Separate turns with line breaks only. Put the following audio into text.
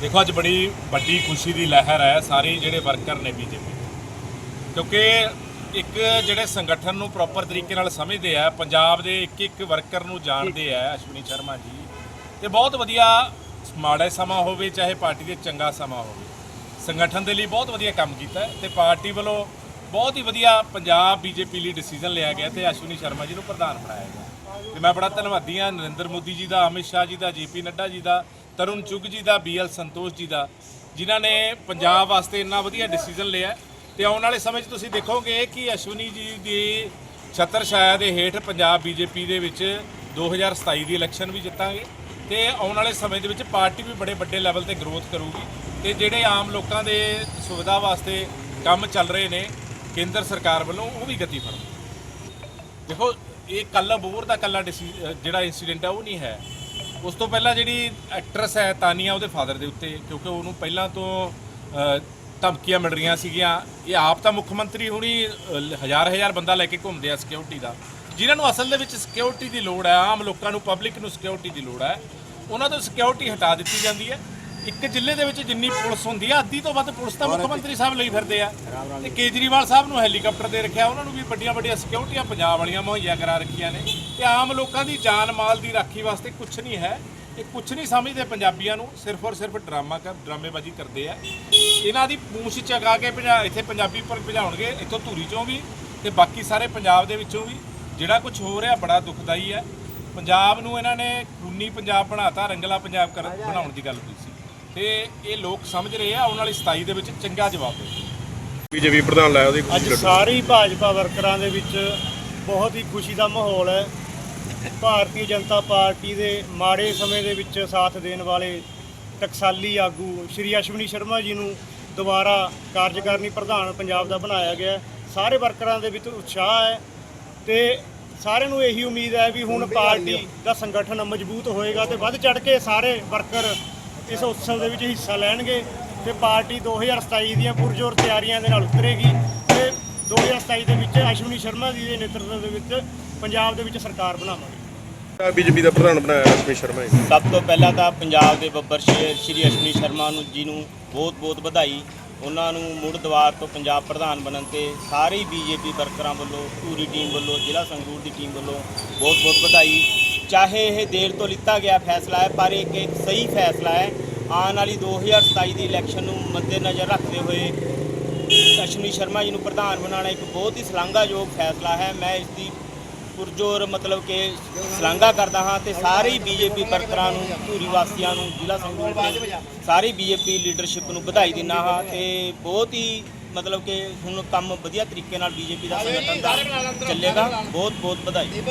ਦੇਖੋ, ਅੱਜ ਬੜੀ ਵੱਡੀ ਖੁਸ਼ੀ ਦੀ ਲਹਿਰ ਹੈ ਸਾਰੇ ਜਿਹੜੇ ਵਰਕਰ ਨੇ ਬੀਜੇਪੀ ਕਿਉਂਕਿ ਇੱਕ ਜਿਹੜੇ ਸੰਗਠਨ ਨੂੰ ਪ੍ਰੋਪਰ ਤਰੀਕੇ ਨਾਲ ਸਮਝਦੇ ਆ, ਪੰਜਾਬ ਦੇ ਇੱਕ ਇੱਕ ਵਰਕਰ ਨੂੰ ਜਾਣਦੇ ਆ, ਅਸ਼ਵਨੀ ਸ਼ਰਮਾ ਜੀ, ਤੇ ਬਹੁਤ ਵਧੀਆ ਮਾੜਾ ਸਮਾਂ ਹੋਵੇ, ਚਾਹੇ ਪਾਰਟੀ ਦੇ ਚੰਗਾ ਸਮਾਂ ਹੋਵੇ। ਸੰਗਠਨ ਦੇ ਲਈ ਬਹੁਤ ਵਧੀਆ ਕੰਮ ਕੀਤਾ ਹੈ ਤੇ ਪਾਰਟੀ ਵੱਲੋਂ ਬਹੁਤ ਹੀ ਵਧੀਆ ਪੰਜਾਬ ਬੀਜੇਪੀ ਲਈ ਡਿਸੀਜਨ ਲਿਆ ਗਿਆ ਤੇ ਅਸ਼ਵਨੀ ਸ਼ਰਮਾ ਜੀ ਨੂੰ ਪ੍ਰਧਾਨ ਬਣਾਇਆ ਗਿਆ। ਤੇ ਮੈਂ ਬੜਾ ਧੰਨਵਾਦੀ ਹਾਂ ਨਰਿੰਦਰ ਮੋਦੀ ਜੀ ਦਾ, ਅਮਿਤ ਸ਼ਾਹ ਜੀ ਦਾ, ਜੀਪੀ ਨੱਡਾ ਜੀ ਦਾ ਤਰੁਣ ਚੁੱਗ ਜੀ ਦਾ ਬੀਐਲ ਸੰਤੋਸ਼ ਜੀ ਦਾ, ਜਿਨ੍ਹਾਂ ਨੇ ਪੰਜਾਬ ਵਾਸਤੇ ਇੰਨਾ ਵਧੀਆ ਡਿਸੀਜਨ ਲਿਆ ਹੈ। ਤੇ ਆਉਣ ਵਾਲੇ ਸਮੇਂ 'ਚ ਤੁਸੀਂ ਦੇਖੋਗੇ ਕਿ ਅਸ਼ਵਨੀ ਜੀ ਦੀ ਛਤਰ ਛਾਇਆ ਦੇ ਹੇਠ ਪੰਜਾਬ ਬੀਜੇਪੀ ਦੇ ਵਿੱਚ 2027 ਦੀ ਇਲੈਕਸ਼ਨ ਵੀ ਜਿੱਤਾਂਗੇ। ਤੇ ਆਉਣ ਵਾਲੇ ਸਮੇਂ ਦੇ ਵਿੱਚ ਪਾਰਟੀ ਵੀ ਬੜੇ ਵੱਡੇ ਲੈਵਲ ਤੇ ਗਰੋਥ ਕਰੂਗੀ। ਤੇ ਜਿਹੜੇ ਆਮ ਲੋਕਾਂ ਦੇ ਸੁਵਿਧਾ ਵਾਸਤੇ ਕੰਮ ਚੱਲ ਰਹੇ ਨੇ, ਕੇਂਦਰ ਸਰਕਾਰ ਵੱਲੋਂ ਉਹ ਵੀ ਗਤੀ ਫੜਨ ਦੇਖੋ, ਇਹ ਕੱਲ ਬੋਰ ਦਾ ਕੱਲਾ ਜਿਹੜਾ ਇਨਸੀਡੈਂਟ ਹੈ ਉਹ ਨਹੀਂ ਹੈ। ਉਸ ਤੋਂ ਪਹਿਲਾਂ ਜਿਹੜੀ ਐਕਟਰਸ ਹੈ ਤਾਨੀਆ ਉਹਦੇ ਫਾਦਰ ਦੇ ਉੱਤੇ ਕਿਉਂਕਿ ਉਹਨੂੰ ਪਹਿਲਾਂ ਤੋਂ ਅ, ਧਮਕੀਆਂ ਮਿਲ ਰਹੀਆਂ ਸੀਗੀਆਂ। ਇਹ ਆਪ ਤਾਂ ਮੁੱਖ ਮੰਤਰੀ ਹੁਣੀ ਅ, ਹਜ਼ਾਰ ਹਜ਼ਾਰ ਬੰਦਾ ਲੈ ਕੇ ਘੁੰਮਦੇ ਆ ਸਿਕਿਉਰਿਟੀ ਦਾ। ਜਿਨ੍ਹਾਂ ਨੂੰ ਅਸਲ ਦੇ ਵਿੱਚ ਸਿਕਿਉਰਿਟੀ ਦੀ ਲੋੜ ਹੈ ਆਮ ਲੋਕਾਂ ਨੂੰ ਪਬਲਿਕ ਨੂੰ ਸਿਕਿਉਰਿਟੀ ਦੀ ਲੋੜ ਹੈ ਉਹਨਾਂ ਤੋਂ ਸਿਕਿਉਰਿਟੀ ਹਟਾ ਦਿੱਤੀ ਜਾਂਦੀ ਹੈ। ਇੱਕ ਜ਼ਿਲ੍ਹੇ ਦੇ ਵਿੱਚ ਜਿੰਨੀ ਪੁਲਿਸ ਹੁੰਦੀ ਆ ਅੱਧੀ ਤੋਂ ਵੱਧ ਪੁਲਿਸ ਤਾਂ ਮੁੱਖ ਮੰਤਰੀ ਸਾਹਿਬ ਲਈ ਫਿਰਦੇ ਆ। ਤੇ ਕੇਜਰੀਵਾਲ ਸਾਹਿਬ ਨੂੰ ਹੈਲੀਕਾਪਟਰ ਦੇ ਰੱਖਿਆ ਉਹਨਾਂ ਨੂੰ ਵੀ ਵੱਡੀਆਂ ਵੱਡੀਆਂ ਸਿਕਿਉਰਿਟੀਆਂ ਪੰਜਾਬ ਵਾਲੀਆਂ ਮੁਹੱਈਆ ਕਰਾ ਰੱਖੀਆਂ ਨੇ। ਤੇ ਆਮ ਲੋਕਾਂ ਦੀ ਜਾਨ ਮਾਲ ਦੀ ਰਾਖੀ ਵਾਸਤੇ ਕੁਝ ਨਹੀਂ ਹੈ ਇਹ ਕੁਝ ਨਹੀਂ ਸਮਝਦੇ ਪੰਜਾਬੀਆਂ ਨੂੰ ਸਿਰਫ ਔਰ ਸਿਰਫ ਡਰਾਮਾ ਕਰ ਡਰਾਮੇਬਾਜ਼ੀ ਕਰਦੇ ਆ। ਇਹਨਾਂ ਦੀ ਪੂੰਛ ਚਗਾ ਕੇ ਇੱਥੇ ਪੰਜਾਬੀ ਪਰ ਭਜਾਉਣਗੇ ਇੱਥੋਂ ਧੂਰੀ ਚੋਂ ਵੀ ਤੇ ਬਾਕੀ ਸਾਰੇ ਪੰਜਾਬ ਦੇ ਵਿੱਚੋਂ ਵੀ। ਜਿਹੜਾ ਕੁਝ ਹੋ ਰਿਹਾ ਬੜਾ ਦੁਖਦਾਈ ਹੈ। ਪੰਜਾਬ ਨੂੰ ਇਹਨਾਂ ਨੇ ਖੂਨੀ ਪੰਜਾਬ ਬਣਾਤਾ ਰੰਗਲਾ ਪੰਜਾਬ ਕਰ ਬਣਾਉਣ ਦੀ ਗੱਲ ਹੋਈ ਸੀ। ਤੇ ਇਹ ਲੋਕ ਸਮਝ ਰਹੇ ਆ ਆਉਣ ਵਾਲੀ 27 ਦੇ ਵਿੱਚ ਚੰਗਾ ਜਵਾਬ ਦੇ
ਬੀਜੇਪੀ ਪ੍ਰਧਾਨ ਲਾਇਆ ਉਹਦੀ
ਅੱਜ ਸਾਰੇ ਭਾਜਪਾ ਵਰਕਰਾਂ ਦੇ ਵਿੱਚ ਬਹੁਤ ਹੀ ਖੁਸ਼ੀ ਦਾ ਮਾਹੌਲ ਹੈ। ਭਾਰਤੀ ਜਨਤਾ ਪਾਰਟੀ ਦੇ ਮਾੜੇ ਸਮੇਂ ਦੇ ਵਿੱਚ ਸਾਥ ਦੇਣ ਵਾਲੇ ਟਕਸਾਲੀ ਆਗੂ ਸ਼੍ਰੀ ਅਸ਼ਵਨੀ ਸ਼ਰਮਾ ਜੀ ਨੂੰ ਦੁਬਾਰਾ ਕਾਰਜਕਾਰਨੀ ਪ੍ਰਧਾਨ ਪੰਜਾਬ ਦਾ ਬਣਾਇਆ ਗਿਆ ਹੈ। ਸਾਰੇ ਵਰਕਰਾਂ ਦੇ ਵਿੱਚ ਉਤਸ਼ਾਹ ਹੈ ਤੇ ਸਾਰਿਆਂ ਨੂੰ ਇਹੀ ਉਮੀਦ ਹੈ ਵੀ ਹੁਣ ਪਾਰਟੀ ਦਾ ਸੰਗਠਨ ਮਜ਼ਬੂਤ ਹੋਏਗਾ ਤੇ ਵੱਧ ਚੜ ਕੇ ਸਾਰੇ ਵਰਕਰ ਇਸ ਉਤਸਵ ਦੇ ਵਿੱਚ ਹਿੱਸਾ ਲੈਣਗੇ ਤੇ ਪਾਰਟੀ 2027 ਦੀਆਂ ਪੁਰਜੋਰ ਤਿਆਰੀਆਂ ਦੇ ਨਾਲ ਉਤਰੇਗੀ ਤੇ 2027 ਦੇ ਵਿੱਚ ਅਸ਼ਵਨੀ ਸ਼ਰਮਾ ਜੀ ਦੇ ਨੇਤਰਤਵ ਦੇ ਵਿੱਚ ਪੰਜਾਬ ਦੇ ਵਿੱਚ ਸਰਕਾਰ ਬਣਾਵਾਂਗੇ।
ਬੀਜੇਪੀ ਦਾ ਪ੍ਰਧਾਨ ਬਣਾਇਆ ਅਸ਼ਮੀ ਸ਼ਰਮਾ ਜੀ।
ਸਭ ਤੋਂ ਪਹਿਲਾਂ ਤਾਂ ਪੰਜਾਬ ਦੇ ਬੱਬਰ ਸ਼ੇਰ ਸ਼੍ਰੀ ਅਸ਼ਵਨੀ ਸ਼ਰਮਾ ਨੂੰ ਜੀ ਨੂੰ ਬਹੁਤ-ਬਹੁਤ ਵਧਾਈ। ਉਹਨਾਂ ਨੂੰ ਮੁੜ ਦੁਆਰ ਤੋਂ ਪੰਜਾਬ ਪ੍ਰਧਾਨ ਬਣਨ ਤੇ ਸਾਰੇ ਬੀਜੇਪੀ ਵਰਕਰਾਂ ਵੱਲੋਂ ਪੂਰੀ ਟੀਮ ਵੱਲੋਂ ਜ਼ਿਲ੍ਹਾ ਸੰਗਰੂਰ ਦੀ ਟੀਮ ਵੱਲੋਂ ਬਹੁਤ-ਬਹੁਤ ਵਧਾਈ। ਚਾਹੇ ਇਹ ਦੇਰ ਤੋਂ ਲਿੱਤਾ ਗਿਆ ਫੈਸਲਾ ਹੈ, ਪਰ ਇਹ ਇੱਕ ਸਹੀ ਫੈਸਲਾ ਹੈ। ਆਉਣ ਵਾਲੀ 2027 ਦੀ ਇਲੈਕਸ਼ਨ ਨੂੰ ਮੱਦੇਨਜ਼ਰ ਰੱਖਦੇ ਹੋਏ ਅਸ਼ਵਨੀ ਸ਼ਰਮਾ ਜੀ ਨੂੰ ਪ੍ਰਧਾਨ ਬਣਾਉਣਾ ਇੱਕ ਬਹੁਤ ਹੀ ਸ਼ਲਾਘਾਯੋਗ ਫੈਸਲਾ ਹੈ। ਮੈਂ ਇਸ ਦੀ ਪੁਰਜੋਰ ਮਤਲਬ ਕਿ ਸ਼ਲਾਘਾ ਕਰਦਾ ਹਾਂ ਤੇ ਸਾਰੇ ਹੀ ਬੀਜੇਪੀ ਵਰਕਰਾਂ ਨੂੰ, ਧੂਰੀ ਵਾਸੀਆਂ ਨੂੰ, ਜ਼ਿਲ੍ਹਾ ਸੰਗਰੂਰ ਦੇ ਸਾਰੀ ਬੀਜੇਪੀ ਲੀਡਰਸ਼ਿਪ ਨੂੰ ਵਧਾਈ ਦਿੰਦਾ ਹਾਂ ਤੇ ਬਹੁਤ ਹੀ ਮਤਲਬ ਕਿ ਹੁਣ ਕੰਮ ਵਧੀਆ ਤਰੀਕੇ ਨਾਲ ਬੀਜੇਪੀ ਦਾ ਸੰਗਠਨ ਦਾ ਚੱਲੇਗਾ। ਬਹੁਤ ਬਹੁਤ ਵਧਾਈ।